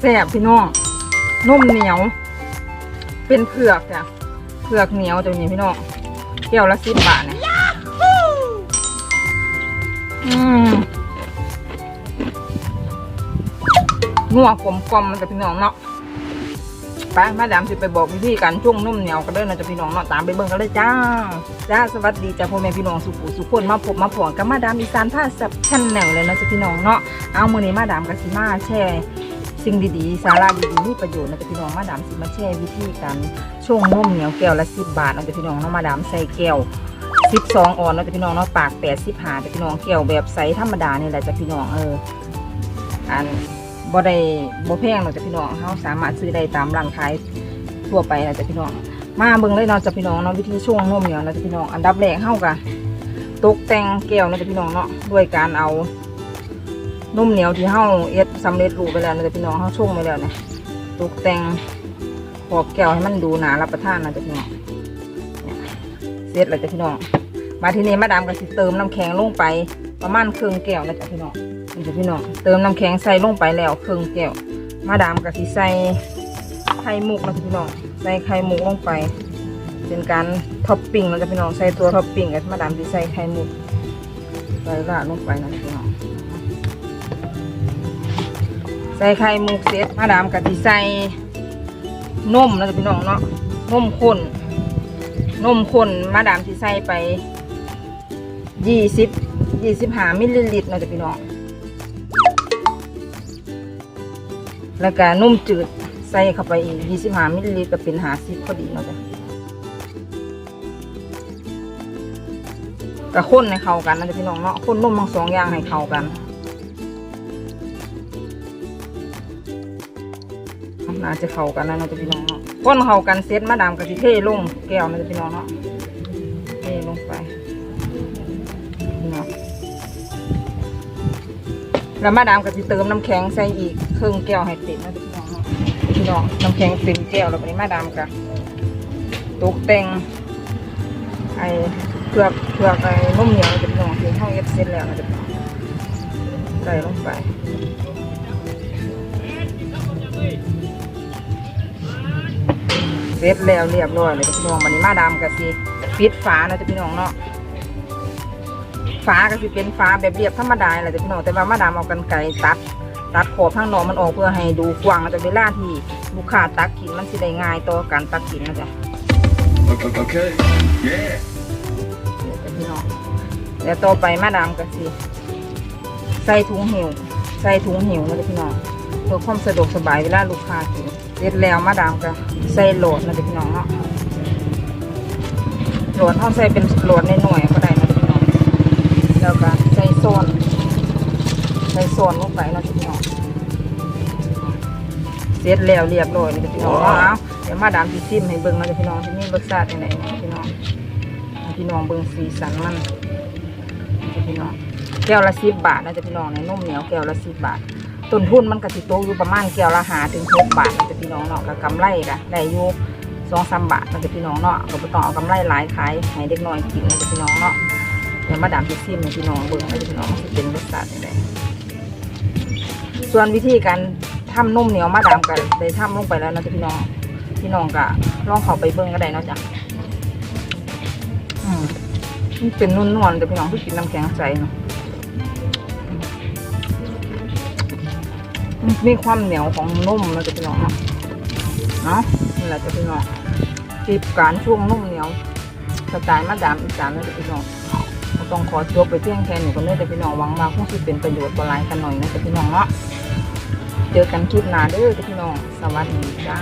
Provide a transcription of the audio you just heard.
แซ่บพี่น้องนุ่มเหนียว เป็นเผือกจ้ะเผือกเหนียวตัวนี้พี่น้องแก้วละสิบบาทเนี่ยอืมงัวกลมกลมมันจะพี่น้องเนาะไปมาดามสิไปบอกวิธีการช่วงนุ่มเหนียวกันเด้อนะจะพี่น้องเนาะตามไปเบิ่งกันเลยจ้าจ้าสวัสดีจ้าพ่อแม่พี่น้องสุขุสุขคนมาพบมาผอนกับมาดามอีสานท่าสับชั้นแนวเลยนะจะพี่น้องเนาะเอามือนี้มาดามกับสิมาแช่ สิ่งดีๆ สาระดีๆมีประโยชน์นะจ๊ะพี่น้องมาดามสิมาแชร์วิธีการช่วงนมเหนียวแก้วละสิบบาทนะจ๊ะพี่น้องเนาะมาดามใส่แก้วสิบสองออนนะจ๊ะพี่น้องเนาะปากแปดสิบหาจ๊ะพี่น้องแก้วแบบใสธรรมดานี่แหละจ๊ะพี่น้องเอออันบ่ได้บ่แพงหรอกจ๊ะพี่น้องเขาสามารถซื้อได้ตามร้านขายทั่วไปนะจ๊ะพี่น้องมาเบิ่งเลยเนาะจ๊ะพี่น้องเนาะวิธีช่วงนมเหนียวนะจ๊ะพี่น้องอันดับแรกเฮากะตกแต่งแก้วนะจ๊ะพี่น้องเนาะด้วยการเอา นุ่มเหนียวที่เฮาเอ็ดสำเร็จรูปไปแล้วนะจ๊ะพี่น้องเฮาชงไปแล้วนี่ยตกแต่งขอบแก้วให้มันดูหนารับประทานนะจ๊ะพี่น้องเนี่ยเสร็จแล้วจ้ะพี่น้อง มาที่นี้มาดามก็สิเติมน้ำแข็งลงไปประมาณครึ่งแก้วนะจ๊ะพี่น้องนี่จ้ะพี่น้องเติมน้ำแข็งใส่ลงไปแล้วครึ่งแก้ว มาดามก็สิใส่ไข่มุกนะจ๊ะพี่น้องใส่ไข่มุกลงไปเป็นการท็อปปิ้งนะจ๊ะพี่น้องใส่ตัวท็อปปิ้งกับมาดามสิใส่ไข่มุกใส่ราดลงไปนะ ใส่ไข่มุกเสร็จมาดามกะทิใส่นมนะจ๊ะพี่น้องเนาะนมข้นนมข้นมาดามที่ใส่ไปยี่สิบยี่สิบห้ามิลลิลิตรนะจ๊ะพี่น้องแล้วก็นมจืดใส่เข้าไปอีกยี่สิบห้ามิลลิลิตรก็เป็นหาสิบพอดีเนาะจ๊ะก็ข้นให้เข้ากันนะจ๊ะพี่น้องเนาะข้นนมทั้งสองอย่างให้เข้ากัน น่าจะเข้ากันนะเนาะจ๊ะพี่น้องเนาะก้นเข้ากันเซตมาดามกับสิเทลงแก้วนะจ๊ะพี่น้องเนาะเทลงไปเนาะแล้วมาดามกับสิเติมน้ำแข็งใส่อีกครึ่งแก้วให้เต็มนะจ๊ะพี่น้องเนาะพี่น้องน้ำแข็งเต็มแก้วแล้ววันนี้มาดามกับตกแต่งไอ้เผือกเผือกไอ้นุ่มเหนียวนะจ๊ะพี่น้องที่ห้องเอฟเซ็ตแล้วนจะพี่น้องใส่ลงไป เสร็จแล้วเรียบร้อยเลยจ้ะพี่น้องวันนี้มาดามกับสิปิดฝานะจ๊ะพี่น้องเนาะฝาก็สิเป็นฝาแบบเรียบธรรมดาแหละจ้ะพี่น้องแต่ว่ามาดามเอากันไกรตัดตัดขอบข้างนอกมันออกเพื่อให้ดูกว้างนะจ๊ะเวลาที่ลูกค้าตักกินมันสิได้ง่ายต่อการตักกินนะจ๊ะ Okay. Yeah. เดี๋ยวจ้ะพี่น้องแล้วต่อไปมาดามกับสิใส่ถุงหิวใส่ถุงหิวนะจ๊ะพี่น้องเพื่อความสะดวกสบายเวลาลูกค้ากิน เสร็จแล้วมาดามก็ใส่โหลดนะพี่น้องเนาะโหลดเขาใส่เป็นโหลดในหน่วยก็ได้นะพี่น้องแล้วก็ใส่โซนใส่โซนลงไปนะพี่น้องเสร็จแล้วเรียบร้อยเลยพี่น้องเอาเดี๋ยวมาดามที่ซิมให้เบิ่งนะพี่น้องที่นี่รสชาติยังไงนพี่น้องพี่น้องเบิ่งสีสันมันพี่น้องแก้วละสิบบาทนะจ๊ะพี่น้องในนุ่มเหนียวแก้วละสิบบาท ต้นทุนมันก็สิโตอยู่ประมาณแก้วละหาถึงหกบาทนะจ๊ะพี่น้องเนาะกับกำไรก็ได้อยู่สองสามบาทมันจะพี่น้องเนาะก็บ่ต้องเอากำไรหลายขายให้เด็กน้อยกินมันจะพี่น้องเนาะเดี๋ยวมาดามพิซซิมให้พี่น้องเบิ่งให้พี่น้องสิเป็นรสชาติยังไงส่วนวิธีการทำนุ่มเหนียวมาดามกันได้ทำลงไปแล้วนะจ๊ะพี่น้องพี่น้องก็ลองเข้าไปเบิ่งก็ได้เนาะจ้ะอืมมันเป็นนุ่นๆแต่พี่น้องที่กินน้ำแข็งใสเนาะ มีความเหนียวของนุ่มนะจะพี่น้องเนาะเนาะนี่แหละจะพี่น้องจีบการช่วงนุ่มเหนียวสไตล์มาดามอีสานนะจะพี่น้องต้องขอจบไปเที่ยงแค่นี้ก็เลยจะพี่น้องหวังมาคงสิเป็นประโยชน์บหลายกันหน่อยนะจะพี่น้องเนาะเจอกันคลิปหน้าเด้อจะพี่น้องสวัสดีจ้า